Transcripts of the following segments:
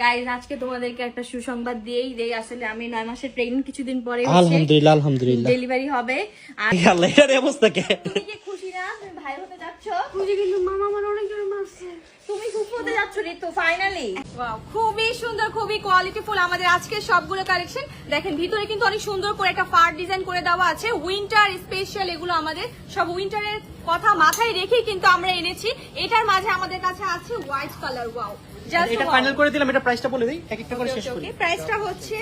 Guys আজকে তোমাদেরকে একটা সুসংবাদ দিয়েই দেই। আসলে আমি নয় মাসের প্রেগনেন্ট কিছুদিন পরে আলহামদুলিল্লাহ আলহামদুলিল্লাহ। ডেলিভারি হবে। আর এই আল্লাহ এটার অবস্থা কে? তুমি কি খুশি না তুমি ভাই হতে যাচ্ছ। খুশি কিন্তু মামা আমার তুমি যাচ্ছ ঋতু ফাইনালি খুবই সুন্দর খুবই কোয়ালিটিফুল আমাদের আজকের সবগুলো কালেকশন দেখেন ভিতরে কিন্তু অনেক সুন্দর করে একটা ফার ডিজাইন করে দেওয়া আছে। উইন্টার স্পেশাল এগুলো আমাদের সব উইন্টারের কথা মাথায় রেখেই কিন্তু আমরা এনেছি। এটার মাঝে আমাদের কাছে আছে হোয়াইট কালার ওয়াও জাস্ট এটা ফাইনাল করে দিলাম এটা প্রাইসটা বলে দিই। এক একটা করে শেষ করি। প্রাইসটা হচ্ছে?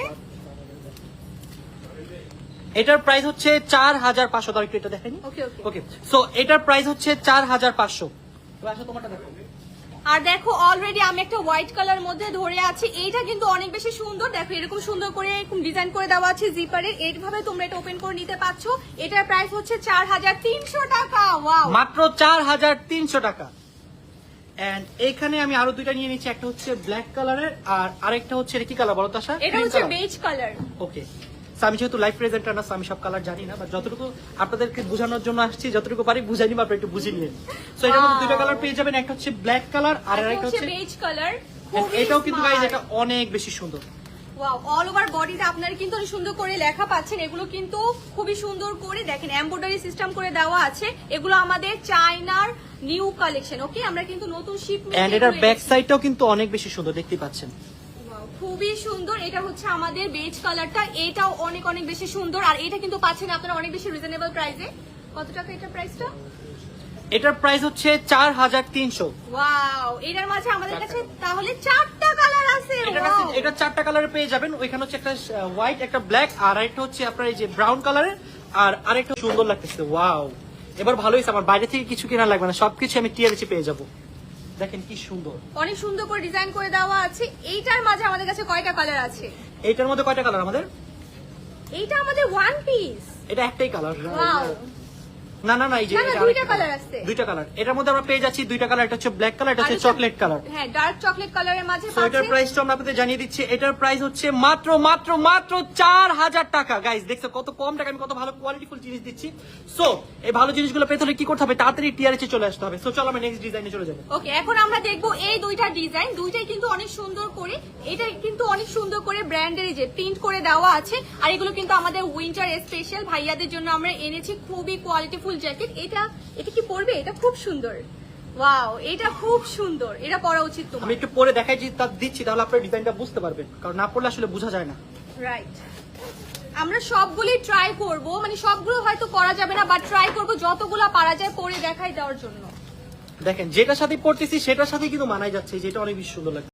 এটার প্রাইস হচ্ছে চার হাজার পাঁচশো। তার একটু এটা দেখেন ওকে ওকে ওকে সো এটার প্রাইস হচ্ছে চার হাজার পাঁচশো। তোমারটা দেখো। আর দেখো অলরেডি আমি একটা হোয়াইট কালার মধ্যে ধরে আছি। এইটা কিন্তু অনেক বেশি সুন্দর। দেখো এরকম সুন্দর করে এরকম ডিজাইন করে দেওয়া আছে জিপারে এইভাবে তোমরা এটা ওপেন করে নিতে পারছ। এটার প্রাইস হচ্ছে চার হাজার তিনশো টাকা। ওয়াও মাত্র চার হাজার তিনশো টাকা। এন্ড এখানে আমি আরও দুইটা নিয়ে নিচ্ছি। একটা হচ্ছে ব্ল্যাক কালারের আর আরেকটা হচ্ছে কি কালার বলো তো এটা হচ্ছে বেজ কালার ওকে আমি যেহেতু লাইফ প্রেজেন্টার না আমি সব কালার জানি না বাট যতটুকু আপনাদেরকে বোঝানোর জন্য আসছি যতটুকু পারি বুঝাই নিব আপনারা একটু বুঝে নিন সো এটার মধ্যে দুইটা কালার পেয়ে যাবেন একটা হচ্ছে ব্ল্যাক কালার আর এটা আরেকটা হচ্ছে হচ্ছে বেজ কালার এটাও কিন্তু গাইজ এটা অনেক বেশি সুন্দর। ওয়াও অল ওভার বডিতে আপনারা কিন্তু সুন্দর করে লেখা পাচ্ছেন এগুলো কিন্তু খুবই সুন্দর করে দেখেন এমব্রয়ডারি সিস্টেম করে দেওয়া আছে এগুলো আমাদের চায়নার নিউ কালেকশন ওকে আমরা কিন্তু নতুন শিপমেন্ট এন্ড এটার ব্যাক সাইডটাও কিন্তু অনেক বেশি সুন্দর দেখতে পাচ্ছেন। খুবই সুন্দর। এটা হচ্ছে আমাদের বেজ কালারটা এটাও অনেক অনেক বেশি সুন্দর। আর এটা কিন্তু পাচ্ছেন আপনারা অনেক বেশি রিজনেবল প্রাইসে কত টাকা এটা প্রাইসটা এটার প্রাইস হচ্ছে চার হাজার তিনশো। ওয়াও এটার মাঝে আমাদের কাছে তাহলে চারটা কালার আছে! এটা চারটা কালারে পেয়ে যাবেন। ওইখানে হচ্ছে একটা হোয়াইট একটা ব্ল্যাক আর আরেকটা হচ্ছে আপনার এই যে ব্রাউন কালারের আর আরেকটা সুন্দর লাগতেছে। ওয়াও এবার ভালোই আমার বাইরে থেকে কিছু কেনা লাগবে না। সবকিছু আমি টিয়ারেছি পেয়ে যাব। দেখেন কি সুন্দর। অনেক সুন্দর করে ডিজাইন করে দেওয়া আছে। এইটার মাঝে আমাদের কাছে কয়টা কালার আছে? এইটার মধ্যে কয়টা কালার আমাদের? এইটা আমাদের ওয়ান পিস এটা একটাই কালার ওয়াও না না না এই যে দুইটা colour। আছে। দুইটা কালার এটার মধ্যে আমরা পেয়ে যাচ্ছি দুইটা কালার এটা হচ্ছে ব্ল্যাক কালার এটা হচ্ছে চকলেট কালার হ্যাঁ ডার্ক চকলেট কালারের মাঝে এটার প্রাইসটা আমরা আপনাদের জানিয়ে দিচ্ছি। এটার প্রাইস হচ্ছে মাত্র মাত্র মাত্র চার হাজার টাকা। গাইস দেখছ কত কম টাকা আমি কত ভালো কোয়ালিটিফুল জিনিস দিচ্ছি। সো এই ভালো জিনিসগুলো পেতে হলে কি করতে হবে? তাড়াতাড়ি চলে আসতে হবে। সো চলো আমরা নেক্সট ডিজাইনে চলে যাব। ওকে এখন আমরা দেখব এই দুইটা ডিজাইন দুইটাই কিন্তু অনেক সুন্দর করে এটা কিন্তু অনেক সুন্দর করে ব্র্যান্ডের যে প্রিন্ট করে দেওয়া আছে। আর এগুলো কিন্তু আমাদের উইন্টার স্পেশাল ভাইয়াদের জন্য আমরা এনেছি। খুবই কোয়ালিটিফুল জ্যাকেট এটা এটা কি পরবে? এটা খুব সুন্দর। ওয়াও এটা খুব সুন্দর। এটা পরা উচিত আমি একটু পরে দেখাই তা দিচ্ছি তাহলে আপনার ডিজাইনটা বুঝতে পারবেন। কারণ না পড়লে আসলে বোঝা যায় না। রাইট আমরা সবগুলি ট্রাই করব মানে সবগুলো হয়তো করা যাবে না বাট ট্রাই করব যতগুলো পারা যায় পরে দেখাই দেওয়ার জন্য। দেখেন যেটার সাথে পড়তেছি সেটার সাথে কিন্তু মানাই যাচ্ছে যেটা অনেক বেশি সুন্দর লাগে